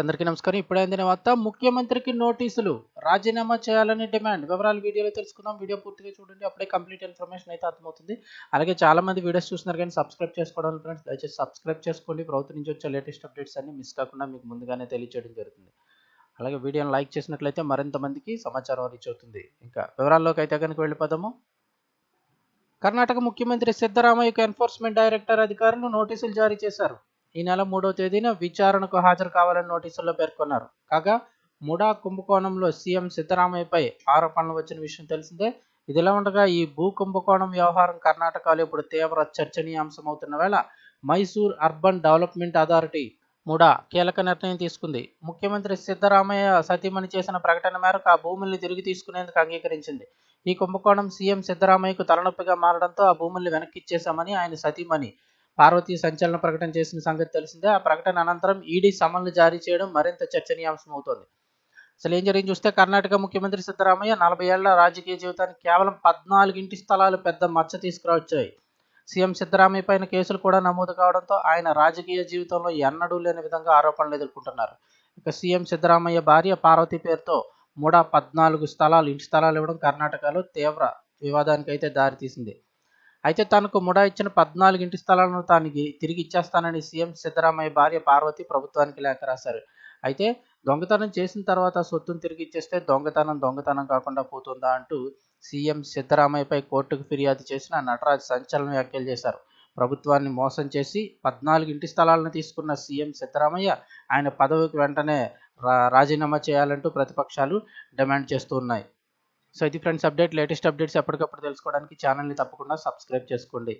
అందరికీ నమస్కారం. ఇప్పుడే అందిన వార్త ముఖ్యమంత్రికి నోటీసులు. రాజీనామా చేయాలని డిమాండ్. వివరాలు వీడియోలో తెలుసుకుందాం. వీడియో పూర్తిగా చూడండి. అప్పుడే కంప్లీట్ ఇన్ఫర్మేషన్ అయితే అర్థమవుతుంది. అలాగే చాలా మంది వీడియోస్ చూస్తున్నారు కానీ సబ్స్క్రైబ్ చేసుకోవడం ఫ్రెండ్స్. దయచేసి సబ్స్క్రైబ్ చేసుకోండి. ప్రభుత్వం నుంచి వచ్చే లేటెస్ట్ అప్డేట్స్ అన్ని మిస్ కాకుండా మీకు ముందుగానే తెలియజేయడం జరుగుతుంది. అలాగే వీడియోని లైక్ చేసినట్లయితే మరింత మందికి సమాచారం రీచ్ అవుతుంది. ఇంకా వివరాల్లోకి అయితే కనుక వెళ్ళిపోదాము. కర్ణాటక ముఖ్యమంత్రి సిద్ధరామయ్యకు ఎన్ఫోర్స్మెంట్ డైరెక్టర్ అధికారులు నోటీసులు జారీ చేశారు. ఈ నెల మూడవ తేదీన విచారణకు హాజరు కావాలని నోటీసుల్లో పేర్కొన్నారు. కాగా ముడా కుంభకోణంలో సీఎం సిద్ధరామయ్యపై ఆరోపణలు వచ్చిన విషయం తెలిసిందే. ఇదిలా ఉండగా ఈ భూ కుంభకోణం వ్యవహారం కర్ణాటకలో ఇప్పుడు తీవ్ర చర్చనీయాంశం అవుతున్న వేళ Mysore urban development authority MUDA కీలక నిర్ణయం తీసుకుంది. ముఖ్యమంత్రి సిద్ధరామయ్య సతీమణి చేసిన ప్రకటన మేరకు ఆ భూముల్ని తిరిగి తీసుకునేందుకు అంగీకరించింది. ఈ కుంభకోణం సీఎం సిద్ధరామయ్యకు తలనొప్పిగా మారడంతో ఆ భూముల్ని వెనక్కి ఇచ్చేశామని ఆయన సతీమణి పార్వతీ సంచలన ప్రకటన చేసిన సంగతి తెలిసిందే. ఆ ప్రకటన అనంతరం ఈడీ సమన్లు జారీ చేయడం మరింత చర్చనీయాంశం అవుతోంది అసలు ఏం జరిగింది చూస్తే కర్ణాటక ముఖ్యమంత్రి సిద్ధరామయ్య నలభై ఏళ్ళ రాజకీయ జీవితానికి కేవలం పద్నాలుగు ఇంటి స్థలాలు పెద్ద మచ్చ తీసుకురావచ్చాయి. సీఎం సిద్ధరామయ్య పైన కేసులు కూడా నమోదు కావడంతో ఆయన రాజకీయ జీవితంలో ఎన్నడూ లేని విధంగా ఆరోపణలు ఎదుర్కొంటున్నారు. ఇక సీఎం సిద్ధరామయ్య భార్య పార్వతి పేరుతో మూడా పద్నాలుగు స్థలాలు ఇంటి స్థలాలు ఇవ్వడం కర్ణాటకలో తీవ్ర వివాదానికి అయితే దారితీసింది. అయితే తనకు ముడా ఇచ్చిన పద్నాలుగు ఇంటి స్థలాలను తాను తిరిగి ఇచ్చేస్తానని సీఎం సిద్ధరామయ్య భార్య పార్వతి ప్రభుత్వానికి లేఖ రాశారు. అయితే దొంగతనం చేసిన తర్వాత సొత్తును తిరిగి ఇచ్చేస్తే దొంగతనం దొంగతనం కాకుండా పోతుందా అంటూ సీఎం సిద్ధరామయ్యపై కోర్టుకు ఫిర్యాదు చేసిన నటరాజ్ సంచలన వ్యాఖ్యలు చేశారు. ప్రభుత్వాన్ని మోసం చేసి పద్నాలుగు ఇంటి స్థలాలను తీసుకున్న సీఎం సిద్ధరామయ్య ఆయన పదవికి వెంటనే రాజీనామా చేయాలంటూ ప్రతిపక్షాలు డిమాండ్ చేస్తూ ఉన్నాయి. సో ఇది ఫ్రెండ్స్ అప్డేట్ లేటెస్ట్ అప్డేట్స్ ఎప్పటికప్పుడు తెలుసుకోవడానికి ఛానల్ని తప్పకుండా సబ్స్క్రైబ్ చేసుకోండి.